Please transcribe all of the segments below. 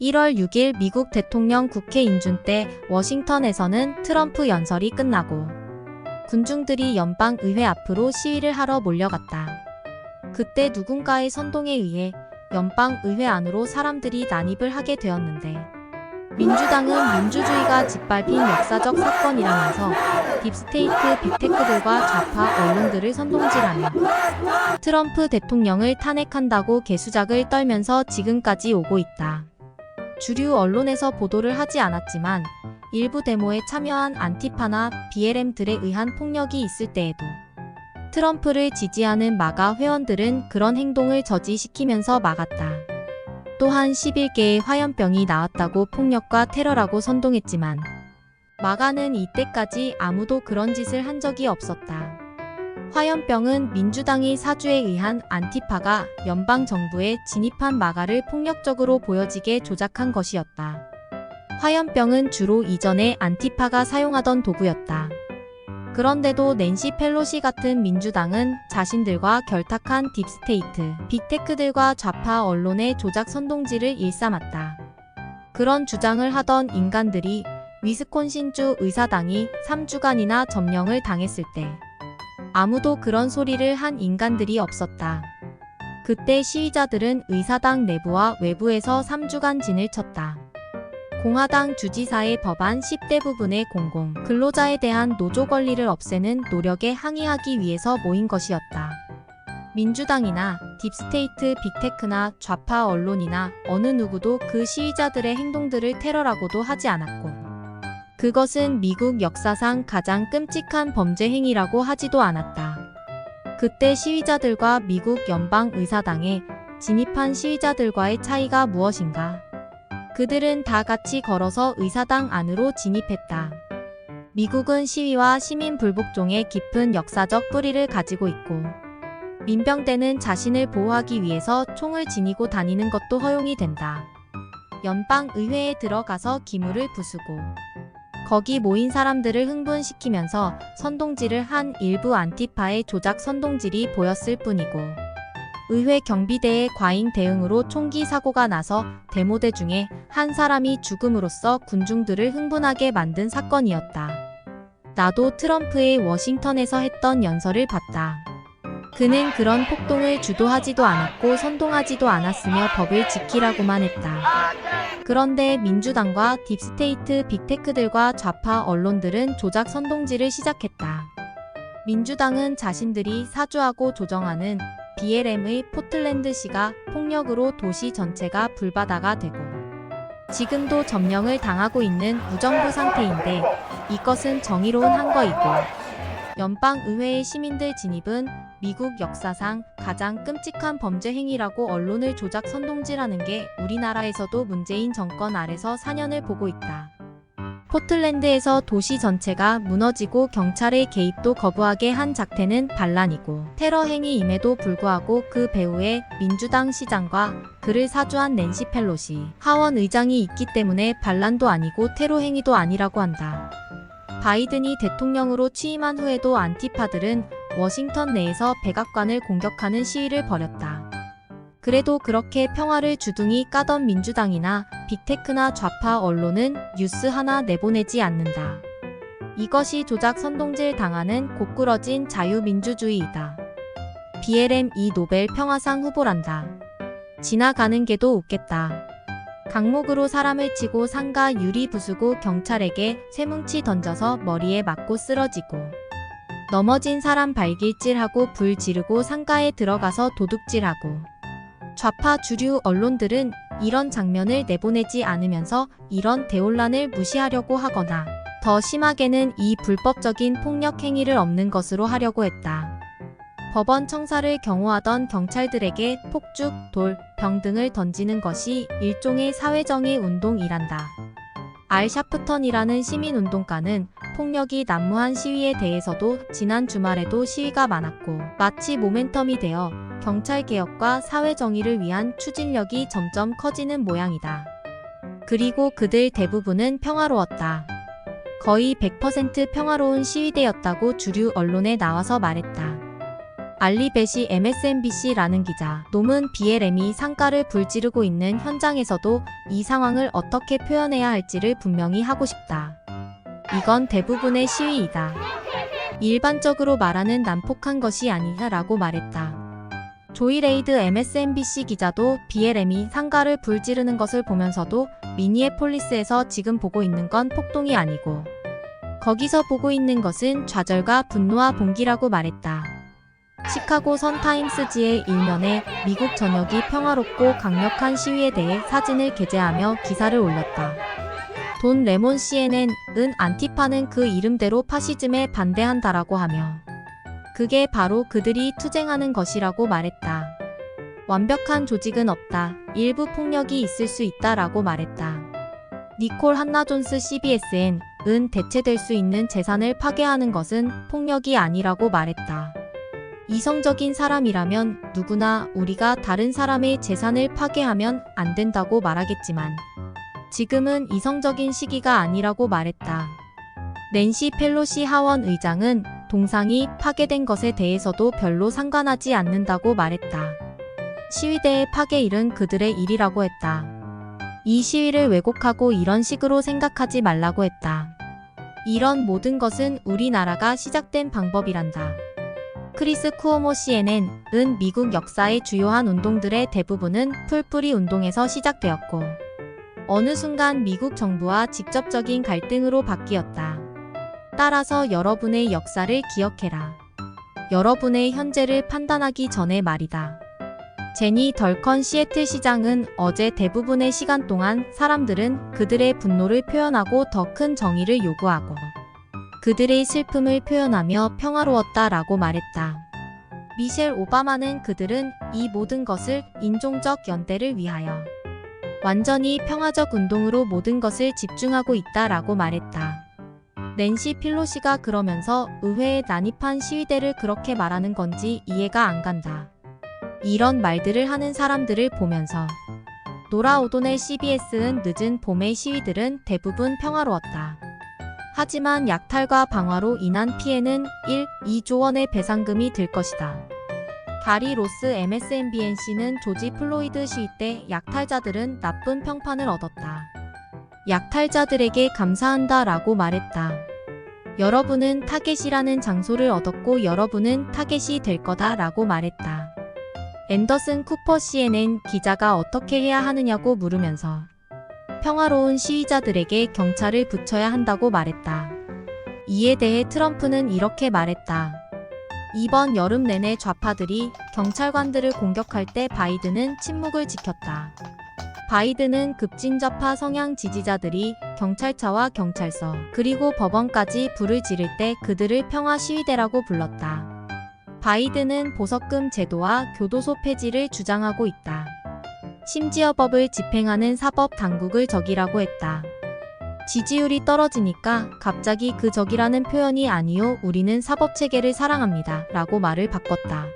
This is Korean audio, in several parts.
1월 6일 미국 대통령 국회 인준 때 워싱턴에서는 트럼프 연설이 끝나고 군중들이 연방 의회 앞으로 시위를 하러 몰려갔다. 그때 누군가의 선동에 의해 연방 의회 안으로 사람들이 난입을 하게 되었는데 민주당은 민주주의가 짓밟힌 역사적 사건이라면서 딥스테이트 빅테크들과 좌파 언론들을 선동질하며 트럼프 대통령을 탄핵한다고 개수작을 떨면서 지금까지 오고 있다. 주류 언론에서 보도를 하지 않았지만 일부 데모에 참여한 안티파나 BLM들에 의한 폭력이 있을 때에도 트럼프를 지지하는 마가 회원들은 그런 행동을 저지시키면서 막았다. 또한 11개의 화염병이 나왔다고 폭력과 테러라고 선동했지만 마가는 이때까지 아무도 그런 짓을 한 적이 없었다. 화염병은 민주당이 사주에 의한 안티파가 연방 정부에 진입한 마가를 폭력적으로 보여지게 조작한 것이었다. 화염병은 주로 이전에 안티파가 사용하던 도구였다. 그런데도 낸시 펠로시 같은 민주당은 자신들과 결탁한 딥스테이트, 빅테크들과 좌파 언론의 조작 선동지를 일삼았다. 그런 주장을 하던 인간들이 위스콘신주 의사당이 3주간이나 점령을 당했을 때 아무도 그런 소리를 한 인간들이 없었다. 그때 시위자들은 의사당 내부와 외부에서 3주간 진을 쳤다. 공화당 주지사의 법안 10대 부분의 공공 근로자에 대한 노조 권리를 없애는 노력에 항의하기 위해서 모인 것이었다. 민주당이나 딥스테이트 빅테크나 좌파 언론이나 어느 누구도 그 시위자들의 행동들을 테러라고도 하지 않았고 그것은 미국 역사상 가장 끔찍한 범죄 행위라고 하지도 않았다. 그때 시위자들과 미국 연방의사당에 진입한 시위자들과의 차이가 무엇인가? 그들은 다 같이 걸어서 의사당 안으로 진입했다. 미국은 시위와 시민 불복종의 깊은 역사적 뿌리를 가지고 있고, 민병대는 자신을 보호하기 위해서 총을 지니고 다니는 것도 허용이 된다. 연방의회에 들어가서 기물을 부수고, 거기 모인 사람들을 흥분시키면서 선동질을 한 일부 안티파의 조작 선동질이 보였을 뿐이고 의회 경비대의 과잉 대응으로 총기 사고가 나서 데모대 중에 한 사람이 죽음으로써 군중들을 흥분하게 만든 사건이었다. 나도 트럼프의 워싱턴에서 했던 연설을 봤다. 그는 그런 폭동을 주도하지도 않았고 선동하지도 않았으며 법을 지키라고만 했다. 그런데 민주당과 딥스테이트 빅테크들과 좌파 언론들은 조작 선동질을 시작했다. 민주당은 자신들이 사주하고 조정하는 BLM의 포틀랜드시가 폭력으로 도시 전체가 불바다가 되고 지금도 점령을 당하고 있는 무정부 상태인데 이것은 정의로운 한거이고 연방의회의 시민들 진입은 미국 역사상 가장 끔찍한 범죄 행위라고 언론을 조작 선동질하는 게 우리나라에서도 문재인 정권 아래서 4년을 보고 있다. 포틀랜드에서 도시 전체가 무너지고 경찰의 개입도 거부하게 한 작태는 반란이고 테러 행위임에도 불구하고 그 배후에 민주당 시장과 그를 사주한 낸시 펠로시 하원 의장이 있기 때문에 반란도 아니고 테러 행위도 아니라고 한다. 바이든이 대통령으로 취임한 후에도 안티파들은 워싱턴 내에서 백악관을 공격하는 시위를 벌였다. 그래도 그렇게 평화를 주둥이 까던 민주당이나 빅테크나 좌파 언론은 뉴스 하나 내보내지 않는다. 이것이 조작 선동질 당하는 고꾸러진 자유민주주의이다. BLM 이 노벨 평화상 후보란다. 지나가는 게도 웃겠다. 강목으로 사람을 치고 상가 유리 부수고 경찰에게 쇠뭉치 던져서 머리에 맞고 쓰러지고 넘어진 사람 발길질하고 불 지르고 상가에 들어가서 도둑질하고 좌파 주류 언론들은 이런 장면을 내보내지 않으면서 이런 대혼란을 무시하려고 하거나 더 심하게는 이 불법적인 폭력 행위를 없는 것으로 하려고 했다. 법원 청사를 경호하던 경찰들에게 폭죽, 돌, 병 등을 던지는 것이 일종의 사회정의 운동이란다. 알 샤프턴이라는 시민운동가는 폭력이 난무한 시위에 대해서도 지난 주말에도 시위가 많았고 마치 모멘텀이 되어 경찰 개혁과 사회 정의를 위한 추진력이 점점 커지는 모양이다. 그리고 그들 대부분은 평화로웠다. 거의 100% 평화로운 시위대였다고 주류 언론에 나와서 말했다. 알리벳이 MSNBC라는 기자. 놈은 BLM이 상가를 불지르고 있는 현장에서도 이 상황을 어떻게 표현해야 할지를 분명히 하고 싶다. 이건 대부분의 시위이다. 일반적으로 말하는 난폭한 것이 아니다라고 말했다. 조이 레이드 MSNBC 기자도 BLM이 상가를 불지르는 것을 보면서도 미니애폴리스에서 지금 보고 있는 건 폭동이 아니고 거기서 보고 있는 것은 좌절과 분노와 봉기라고 말했다. 시카고 선 타임스지의 일면에 미국 전역이 평화롭고 강력한 시위에 대해 사진을 게재하며 기사를 올렸다. 돈 레몬 CNN은 안티파는 그 이름대로 파시즘에 반대한다라고 하며 그게 바로 그들이 투쟁하는 것이라고 말했다. 완벽한 조직은 없다. 일부 폭력이 있을 수 있다라고 말했다. 니콜 한나 존스 CBSN 은 대체될 수 있는 재산을 파괴하는 것은 폭력이 아니라고 말했다. 이성적인 사람이라면 누구나 우리가 다른 사람의 재산을 파괴하면 안 된다고 말하겠지만 지금은 이성적인 시기가 아니라고 말했다. 낸시 펠로시 하원 의장은 동상이 파괴된 것에 대해서도 별로 상관하지 않는다고 말했다. 시위대의 파괴 일은 그들의 일이라고 했다. 이 시위를 왜곡하고 이런 식으로 생각하지 말라고 했다. 이런 모든 것은 우리나라가 시작된 방법이란다. 크리스 쿠오모 CNN은 미국 역사의 주요한 운동들의 대부분은 풀뿌리 운동에서 시작되었고 어느 순간 미국 정부와 직접적인 갈등으로 바뀌었다. 따라서 여러분의 역사를 기억해라. 여러분의 현재를 판단하기 전에 말이다. 제니 덜컨 시애틀 시장은 어제 대부분의 시간 동안 사람들은 그들의 분노를 표현하고 더 큰 정의를 요구하고 그들의 슬픔을 표현하며 평화로웠다라고 말했다. 미셸 오바마는 그들은 이 모든 것을 인종적 연대를 위하여 완전히 평화적 운동으로 모든 것을 집중하고 있다라고 말했다. 낸시 필로시가 그러면서 의회에 난입한 시위대를 그렇게 말하는 건지 이해가 안 간다. 이런 말들을 하는 사람들을 보면서 노라 오도넬 CBS는 늦은 봄의 시위들은 대부분 평화로웠다. 하지만 약탈과 방화로 인한 피해는 1, 2조 원의 배상금이 들 것이다. 가리 로스 MSNBNC는 조지 플로이드 시위 때 약탈자들은 나쁜 평판을 얻었다. 약탈자들에게 감사한다 라고 말했다. 여러분은 타겟이라는 장소를 얻었고 여러분은 타겟이 될 거다 라고 말했다. 앤더슨 쿠퍼 CNN 기자가 어떻게 해야 하느냐고 물으면서 평화로운 시위자들에게 경찰을 붙여야 한다고 말했다. 이에 대해 트럼프는 이렇게 말했다. 이번 여름 내내 좌파들이 경찰관들을 공격할 때 바이든은 침묵을 지켰다. 바이든은 급진좌파 성향 지지자들이 경찰차와 경찰서 그리고 법원까지 불을 지를 때 그들을 평화 시위대라고 불렀다. 바이든은 보석금 제도와 교도소 폐지를 주장하고 있다. 심지어 법을 집행하는 사법 당국을 적이라고 했다. 지지율이 떨어지니까 갑자기 그 적이라는 표현이 아니요 우리는 사법 체계를 사랑합니다 라고 말을 바꿨다.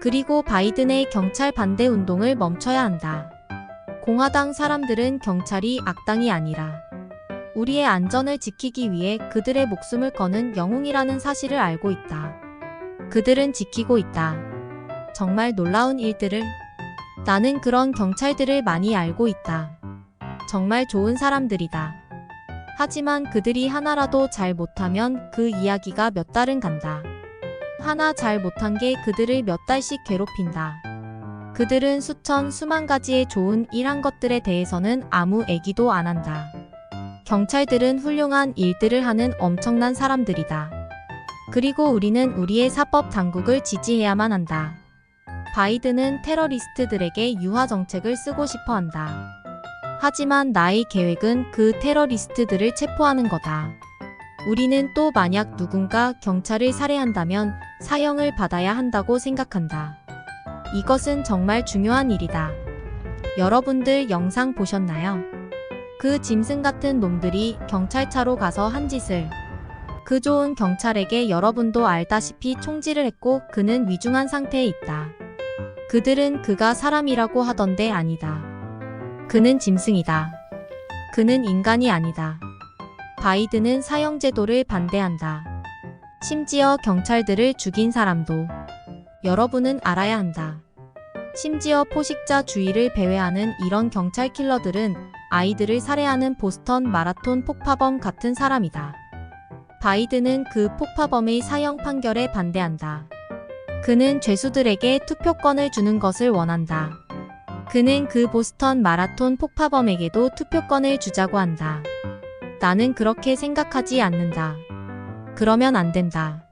그리고 바이든의 경찰 반대 운동을 멈춰야 한다. 공화당 사람들은 경찰이 악당이 아니라 우리의 안전을 지키기 위해 그들의 목숨을 거는 영웅이라는 사실을 알고 있다. 그들은 지키고 있다. 정말 놀라운 일들을 나는 그런 경찰들을 많이 알고 있다. 정말 좋은 사람들이다. 하지만 그들이 하나라도 잘 못하면 그 이야기가 몇 달은 간다. 하나 잘 못한 게 그들을 몇 달씩 괴롭힌다. 그들은 수천, 수만 가지의 좋은 일한 것들에 대해서는 아무 애기도 안 한다. 경찰들은 훌륭한 일들을 하는 엄청난 사람들이다. 그리고 우리는 우리의 사법 당국을 지지해야만 한다. 바이든은 테러리스트들에게 유화 정책을 쓰고 싶어 한다. 하지만 나의 계획은 그 테러리스트들을 체포하는 거다. 우리는 또 만약 누군가 경찰을 살해한다면 사형을 받아야 한다고 생각한다. 이것은 정말 중요한 일이다. 여러분들 영상 보셨나요? 그 짐승 같은 놈들이 경찰차로 가서 한 짓을 그 좋은 경찰에게 여러분도 알다시피 총질을 했고 그는 위중한 상태에 있다. 그들은 그가 사람이라고 하던데 아니다. 그는 짐승이다. 그는 인간이 아니다. 바이든은 사형제도를 반대한다. 심지어 경찰들을 죽인 사람도 여러분은 알아야 한다. 심지어 포식자 주의를 배회하는 이런 경찰 킬러들은 아이들을 살해하는 보스턴 마라톤 폭파범 같은 사람이다. 바이든은 그 폭파범의 사형 판결에 반대한다. 그는 죄수들에게 투표권을 주는 것을 원한다. 그는 그 보스턴 마라톤 폭파범에게도 투표권을 주자고 한다. 나는 그렇게 생각하지 않는다. 그러면 안 된다.